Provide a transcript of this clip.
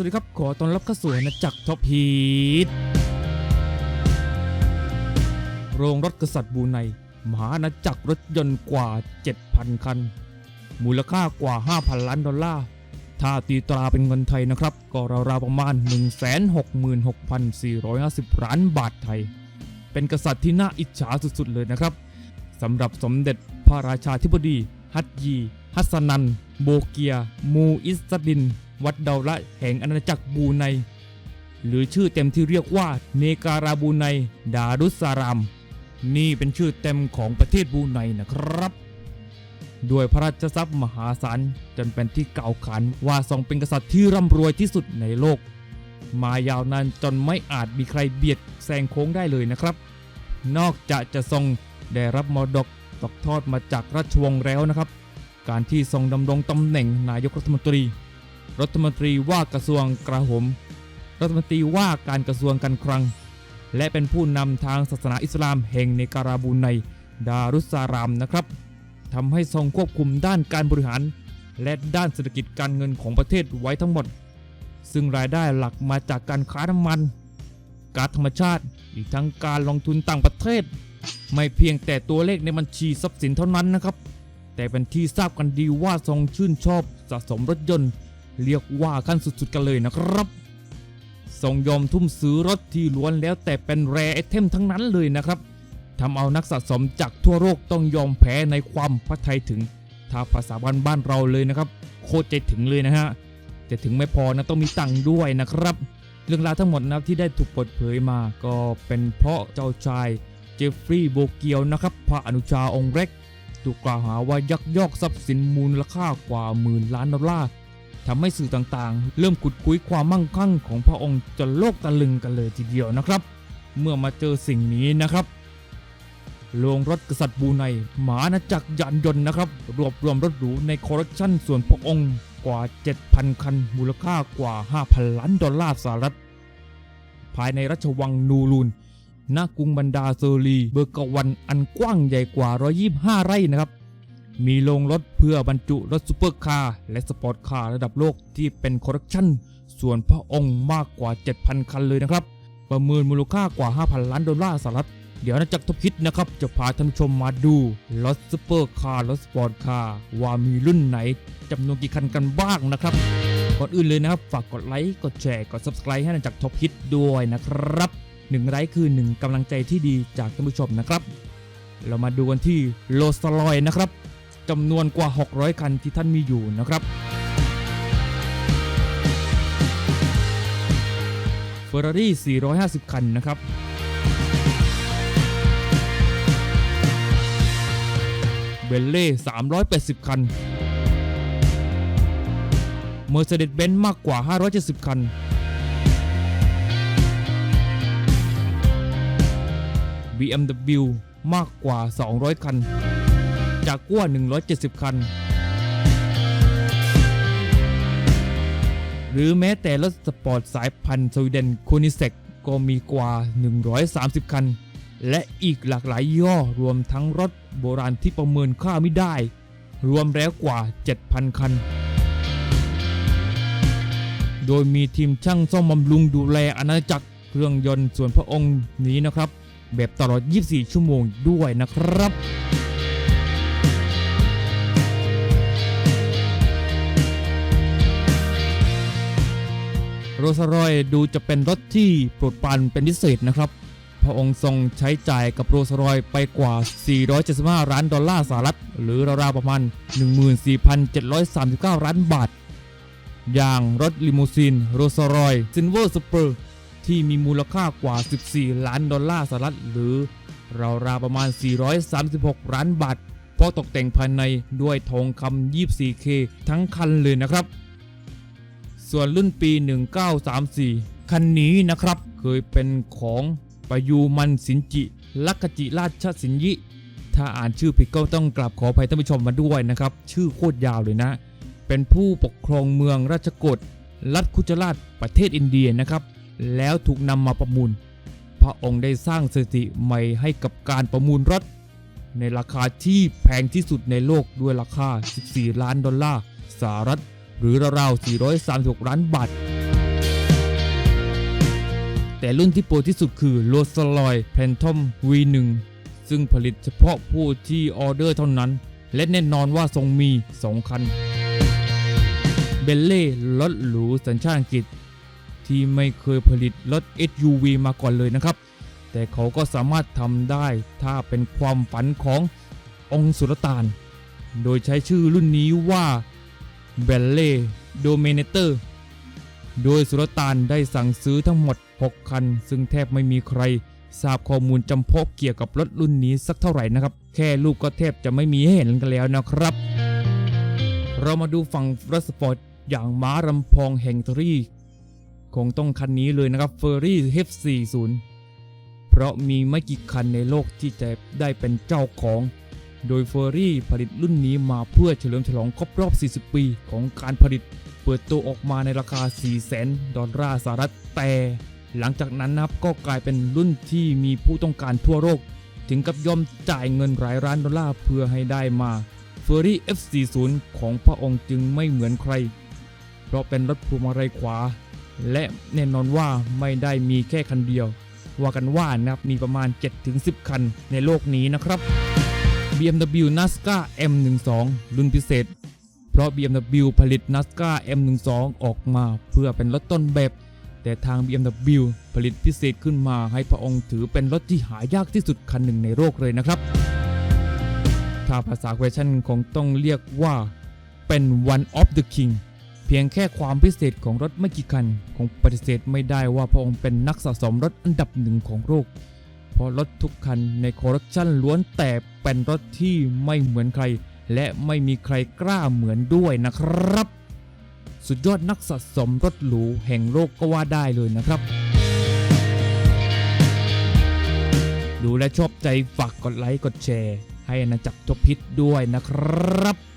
วัสดีครับ ขอต้อนรับเข้าสู่อาจักท็อปฮีทโรงรถกษัตริย์บูไนมหาอาณาจักรรถยนต์กว่า 7,000 คัน มูลค่ากว่า 5,000 ล้านดอลลาร์ ถ้าตีตราเป็นเงินไทยนะครับ ก็ราวๆประมาณ 166,450 ล้านบาทไทย เป็นกษัตริย์ที่น่าอิจฉาสุดๆเลยนะครับสำหรับสมเด็จพระราชาธิบดี ฮัตยี ฮัสนัน โบเกีย มูอิสดิน วัดเดาละแห่งอาณาจักรบูไนหรือชื่อเต็มที่เรียกว่าเนการาบูไนดารุสสาราม นี่เป็นชื่อเต็มของประเทศบูไนนะครับ ด้วยพระราชทรัพย์มหาศาลจนเป็นที่กล่าวขานว่าทรงเป็นกษัตริย์ที่ร่ำรวยที่สุดในโลก มายาวนานจนไม่อาจมีใครเบียดแซงโค้งได้เลยนะครับ นอกจากจะทรงได้รับมรดกตกทอดมาจากราชวงศ์แล้วนะครับ การที่ทรงดำรงตำแหน่งนายกรัฐมนตรี รัฐมนตรีว่ากระทรวงกลาโหม รัฐมนตรีว่าการกระทรวงการคลัง และเป็นผู้นำทางศาสนาอิสลามแห่งเนการาบูไนดารุสสารามนะครับทำให้ทรงควบคุมด้านการบริหาร และด้านเศรษฐกิจการเงินของประเทศไว้ทั้งหมด ซึ่งรายได้หลักมาจากการค้าน้ำมันก๊าซธรรมชาติ อีกทั้งการลงทุนต่างประเทศ ไม่เพียงแต่ตัวเลขในบัญชีทรัพย์สินเท่านั้นนะครับ แต่เป็นที่ทราบกันดีว่าทรงชื่นชอบสะสมรถยนต์ เรียกว่าขั้นสุดๆกันเลยนะครับทรงยอมทุ่มซื้อรถที่ล้วนแล้วแต่เป็นแรไอเทมทั้งนั้นเลยนะครับทำเอานักสะสมจากทั่วโลกต้องยอมแพ้ในความพระทัยถึงถ้าภาษาบ้านบ้านเราเลยนะครับ โคตรใจถึงเลยนะฮะแต่ถึงไม่พอนะต้องมีตังค์ด้วยนะครับ เรื่องราวทั้งหมดนะครับที่ได้ถูกเปิดเผยมาก็เป็นเพราะเจ้าชายเจฟฟรีย์โบเกียวนะครับพระอนุชาองค์เล็กถูกกล่าวหาว่ายักยอกทรัพย์สินมูลค่ากว่าหมื่นล้านดอลลาร์ ทำให้สื่อต่างๆ เริ่มขุดคุยความมั่งคั่งของพระองค์จนโลกตะลึงกันเลยทีเดียวนะครับ เมื่อมาเจอสิ่งนี้นะครับโรงรถกษัตริย์บูไนหมาณจักรยานยนต์นะครับ รวบรวมรถหรูในคอร์รัปชันส่วนพระองค์กว่า 7,000 คัน มูลค่ากว่า 5,000 ล้านดอลลาร์สหรัฐ ภายในราชวังนูรูนณกรุงบันดาเซอรี เบอร์กวันอันกว้างใหญ่กว่า 125 ไร่นะครับ มีโรงรถเพื่อบรรจุรถซูเปอร์คาร์และสปอร์ตคาร์ระดับโลกที่เป็นคอร์รัปชันส่วนพระองค์มากกว่า 7,000 คันเลยนะครับ ประเมินมูลค่ากว่า 5,000 ล้านดอลลาร์สหรัฐ เดี๋ยวนะจากรทบคิดนะครับ จะพาท่านผู้ชมมาดูรถซูเปอร์คาร์รถสปอร์ตคาร์ว่ามีรุ่นไหนจำนวนกี่คันกันบ้างนะครับก่อนอื่นเลยนะครับ ฝากกดไลค์กดแชร์กด subscribe ให้นาจากรท็อปฮิตด้วยนะครับหนึ่งไลค์คือหนึ่งกำลังใจที่ดีจากท่านผู้ชมนะครับ เรามาดูกันที่โรสลอยนะครับ จำนวนกว่า 600 คันที่ท่านมีอยู่นะครับเฟอร์รารี่ 450 คันนะครับเบลเล่ 380 คันเมอร์เซเดสเบนซ์มากกว่า 570 คัน BMW มากกว่า 200 คัน จากกัว170 คัน หรือแม้แต่รถสปอร์ตสายพันธุ์สวีเดนโคนิเซกก็มีกว่า 130 คัน และอีกหลากหลายย่อรวมทั้งรถโบราณที่ประเมินค่าไม่ได้ รวมแล้วกว่า 7,000 คัน โดยมีทีมช่างซ่อมบำรุงดูแลอาณาจักรเครื่องยนต์ส่วนพระองค์นี้นะครับ แบบตลอด 24 ชั่วโมงด้วยนะครับ โรสรอยดูจะเป็นรถที่โปรดปรานเป็นพิเศษนะครับ พระองค์ทรงใช้จ่ายกับโรสรอยไปกว่า 475ล้านดอลลาร์สหรัฐ หรือราวๆประมาณ 14,739 ล้านบาท อย่างรถลิมูซีนโรสรอยซินเวอร์สเปอร์ที่มีมูลค่ากว่า 14 ล้านดอลลาร์สหรัฐ หรือราวๆประมาณ 436 ล้านบาท เพราะตกแต่งภายในด้วยทองคำ 24K ทั้งคันเลยนะครับ ส่วนรุ่นปี 1934 คันนี้นะครับ เคยเป็นของปยูมันสินจิลักจิราชสินยิ ถ้าอ่านชื่อผิดก็ต้องกราบขออภัยท่านผู้ชมมาด้วยนะครับ ชื่อโคตรยาวเลยนะ เป็นผู้ปกครองเมืองราชกฎรัฐคุจราชประเทศอินเดียนะครับ แล้วถูกนำมาประมูล พระองค์ได้สร้างสถิติใหม่ให้กับการประมูลรถ ในราคาที่แพงที่สุดในโลกด้วยราคา 14 ล้านดอลลาร์สหรัฐ หรือราวๆ436 ล้านบาท แต่รุ่นที่โปรที่สุดคือ r o s l o y p h a n t o m V1 ซึ่งผลิตเฉพาะผู้ที่ออเดอร์เท่านั้น และแน่นอนว่าทรงมี 2 คัน เบลเล่รถหรูสัญชาติอังกฤษ ที่ไม่เคยผลิตรถ SUV มาก่อนเลยนะครับ แต่เขาก็สามารถทำได้ถ้าเป็นความฝันขององค์สุลต่าน โดยใช้ชื่อรุ่นนี้ว่า b e l l e Dominator โดยสุลต่านได้สั่งซื้อทั้งหมด 6 คัน ซึ่งแทบไม่มีใคร ทราบข้อมูลจำเพาะเกี่ยวกับรถรุ่นนี้สักเท่าไหร่นะครับ แค่รูปก็แทบจะไม่มีให้เห็นกันแล้วนะครับ เรามาดูฝั่งรถสปอร์ตอย่างม้ารำพองแห่งทรีคงต้องคันนี้เลยนะครับ Ferrari F40 เพราะมีไม่กี่คันในโลกที่จะได้เป็นเจ้าของ โดยเฟอร์รี่ผลิตรุ่นนี้มาเพื่อเฉลิมฉลองครบรอบ 40 ปีของการผลิต เปิดตัวออกมาในราคา 400,000 ดอลลาร์สหรัฐ แต่หลังจากนั้นนะครับก็กลายเป็นรุ่นที่มีผู้ต้องการทั่วโลก ถึงกับยอมจ่ายเงินหลายล้านดอลลาร์เพื่อให้ได้มา f e r r y F40 ของพระองค์จึงไม่เหมือนใคร เพราะเป็นรถพวงมาลัยขวา และแน่นอนว่าไม่ได้มีแค่คันเดียว ว่ากันว่านะครับมีประมาณ 7-10 คันในโลกนี้นะครับ BMW Nazca M12 รุ่นพิเศษ เพราะ BMW ผลิต Nazca M12 ออกมาเพื่อเป็นรถต้นแบบ แต่ทาง BMW ผลิตพิเศษขึ้นมาให้พระองค์ถือเป็นรถที่หายากที่สุดคันหนึ่งในโลกเลยนะครับ ถ้าภาษาแฟชั่นคงต้องเรียกว่าเป็น one of the king เพียงแค่ความพิเศษของรถไม่กี่คัน คงปฏิเสธไม่ได้ว่าพระองค์เป็นนักสะสมรถอันดับหนึ่งของโลก เพราะรถทุกคันในคอร์รัปชันล้วนแต่เป็นรถที่ไม่เหมือนใคร และไม่มีใครกล้าเหมือนด้วยนะครับ สุดยอดนักสะสมรถหรูแห่งโลกก็ว่าได้เลยนะครับดูและชอบใจฝากกดไลค์กดแชร์ ให้อาณาจักรทบพิษด้วยนะครับ